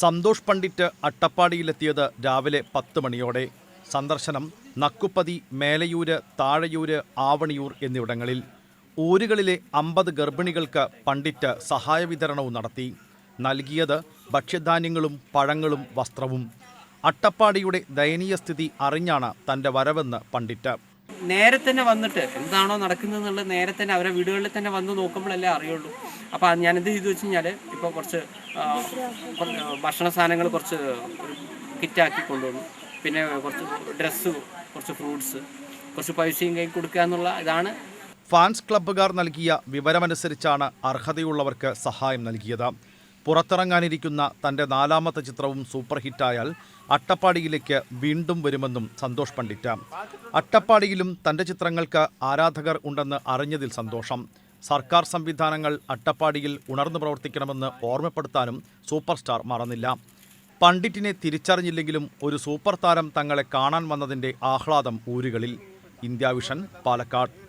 സന്തോഷ് പണ്ഡിറ്റ് അട്ടപ്പാടിയിലെത്തിയത് രാവിലെ പത്ത് മണിയോടെ. സന്ദർശനം നക്കുപ്പതി മേലയൂര് താഴയൂര് ആവണിയൂർ എന്നിവിടങ്ങളിൽ. ഊരുകളിലെ അമ്പത് ഗർഭിണികൾക്ക് പണ്ഡിറ്റ് സഹായ വിതരണവും നടത്തി. നൽകിയത് ഭക്ഷ്യധാന്യങ്ങളും പഴങ്ങളും വസ്ത്രവും. അട്ടപ്പാടിയുടെ ദയനീയ സ്ഥിതി അറിഞ്ഞാണ് തന്റെ വരവെന്ന് പണ്ഡിറ്റ്. നേരെ തന്നെ വന്നിട്ട് എന്താണോ നടക്കുന്നത് എന്നുള്ളത് നേരെ തന്നെ അവരെ വീടുകളിൽ തന്നെ വന്ന് നോക്കുമ്പോഴല്ലേ അറിയുള്ളൂ. അപ്പോൾ ഞാൻ എന്ത് ചെയ്തു വെച്ച് ഇപ്പോൾ കുറച്ച് ഭക്ഷണ സാധനങ്ങൾ കുറച്ച് കിറ്റാക്കി കൊണ്ടുവന്നു. പിന്നെ കുറച്ച് ഡ്രസ്സ് കുറച്ച് ഫ്രൂട്ട്സ് കുറച്ച് പൈസയും കൈ കൊടുക്കുക എന്നുള്ള ഇതാണ്. ഫാൻസ് ക്ലബ്ബുകാർ നൽകിയ വിവരമനുസരിച്ചാണ് അർഹതയുള്ളവർക്ക് സഹായം നൽകിയത്. പുറത്തിറങ്ങാനിരിക്കുന്ന തന്റെ നാലാമത്തെ ചിത്രവും സൂപ്പർ ഹിറ്റായാൽ അട്ടപ്പാടിയിലേക്ക് വീണ്ടും വരുമെന്നും സന്തോഷ് പണ്ഡിറ്റ്. അട്ടപ്പാടിയിലും തന്റെ ചിത്രങ്ങൾക്ക് ആരാധകർ ഉണ്ടെന്ന് അറിഞ്ഞതിൽ സന്തോഷം. സർക്കാർ സംവിധാനങ്ങൾ അട്ടപ്പാടിയിൽ ഉണർന്നു പ്രവർത്തിക്കണമെന്ന് ഓർമ്മപ്പെടുത്താനും സൂപ്പർ സ്റ്റാർ മറന്നില്ല. പണ്ഡിറ്റിനെ തിരിച്ചറിഞ്ഞില്ലെങ്കിലും ഒരു സൂപ്പർ താരം തങ്ങളെ കാണാൻ വന്നതിന്റെ ആഹ്ലാദം ഊരുകളിൽ. India vision Palakkad.